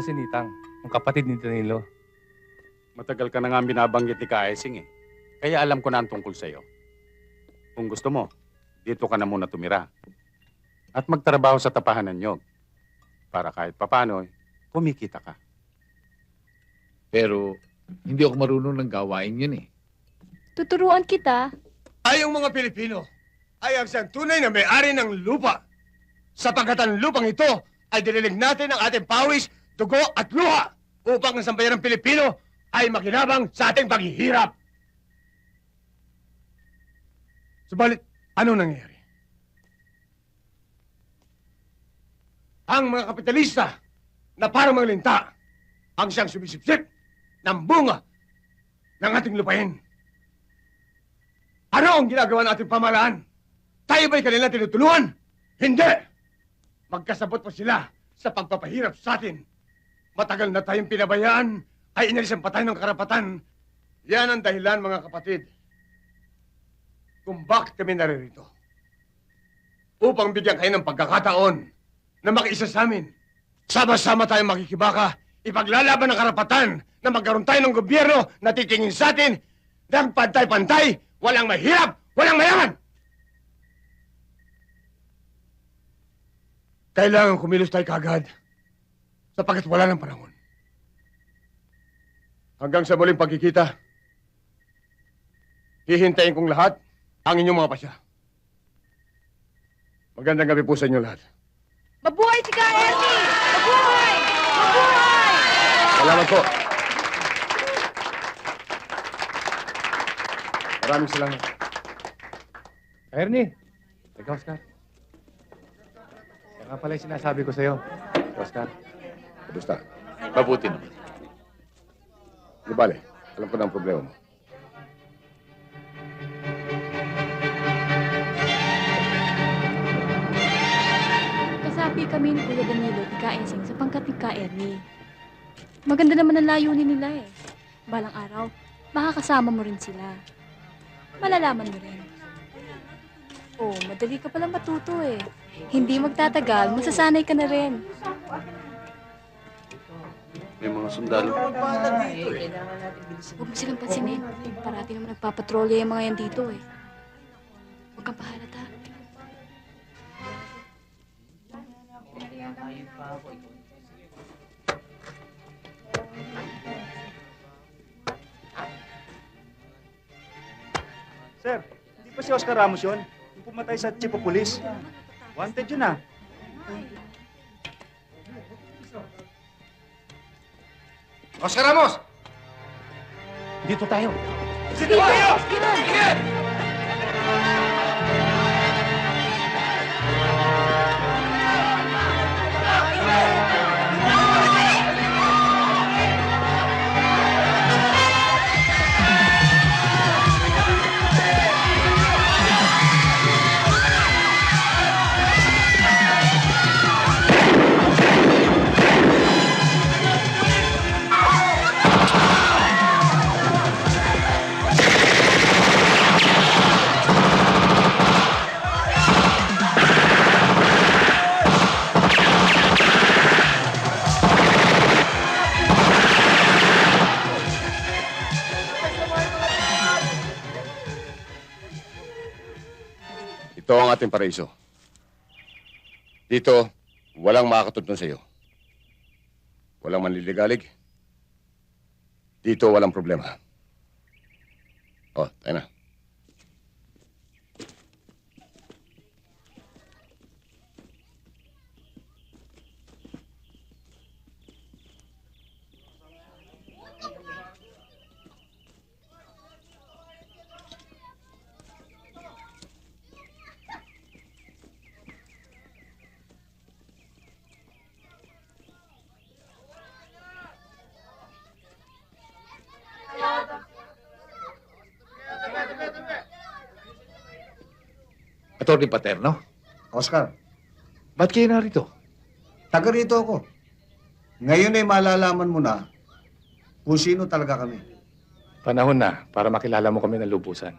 Siya si Nitang, ang kapatid ni Danilo. Matagal ka na nga binabanggit ni Kaesing eh. Kaya alam ko na ang tungkol sa'yo. Kung gusto mo, dito ka na muna tumira. At magtrabaho sa tapahan ng nyog. Para kahit papano, eh, kumikita ka. Pero hindi ako marunong ng gawain yun eh. Tuturuan kita. Tayong mga Pilipino ay ang siyang tunay na may-ari ng lupa. Sapagkat ang lupang ito ay dinilig natin ang ating pawis, dugo at luha upang ang sambayan ng Pilipino ay makinabang sa ating paghihirap. Subalit, ano nangyayari? Ang mga kapitalista na parang mga linta ang siyang sumisipsip ng bunga ng ating lupain. Ano ang ginagawa ng ating pamahalaan? Tayo ba'y kanila tinutulungan? Hindi! Magkasabot pa sila sa pagpapahirap sa atin. Matagal na tayong pinabayaan ay inalisan pa tayo ng karapatan. Yan ang dahilan, mga kapatid. Kung bakit kami naririto. Upang bigyan kayo ng pagkakataon na makiisa sa amin. Sama-sama tayong makikibaka, ipaglalaban ang karapatan na magkaroon tayo ng gobyerno na titingin sa atin ng pantay-pantay, walang mahirap, walang mayaman. Kailangan kumilos tayo kagad sapagkat wala ng panahon. Hanggang sa muling pagkikita, hihintayin kong lahat ang inyong mga pasya. Magandang gabi po sa inyo lahat. Mabuhay si Ernie! Mabuhay! Mabuhay! Salamat po. Maraming salamat. Ernie! Teka, Oscar. Yan nga pala yung sinasabi ko sa'yo. Oscar. Kamusta? Mabuti naman. Di bale, alam ko na ang problema mo. Kasapi kami ni Kuya Danilo at Ka Ensing sa pangkat ni Ka Ernie. Maganda naman ang layunin nila eh. Balang araw, makakasama mo rin sila. Malalaman mo rin. Oh, madali ka palang matuto eh. Hindi magtatagal, masasanay ka na rin. May mga sundalo. Huwag mo silang pansinin. Parati naman nagpapatrolya yung mga yan dito eh. Huwag kang pahalata. Sir, hindi pa si Oscar Ramos yun. Yung pumatay sa chief of police. Wanted yun ah. Oscar Ramos! Dito tayo. Sino kayo? Ito ang ating paraiso. Dito, walang makakatuntun sa iyo. Walang manliligalig. Dito, walang problema. Oh, tayo na. Attorney Paterno, Oscar, ba't kayo narito? taga rito ako. Ngayon ay malalaman mo na kung sino talaga kami. Panahon na para makilala mo kami ng lubusan.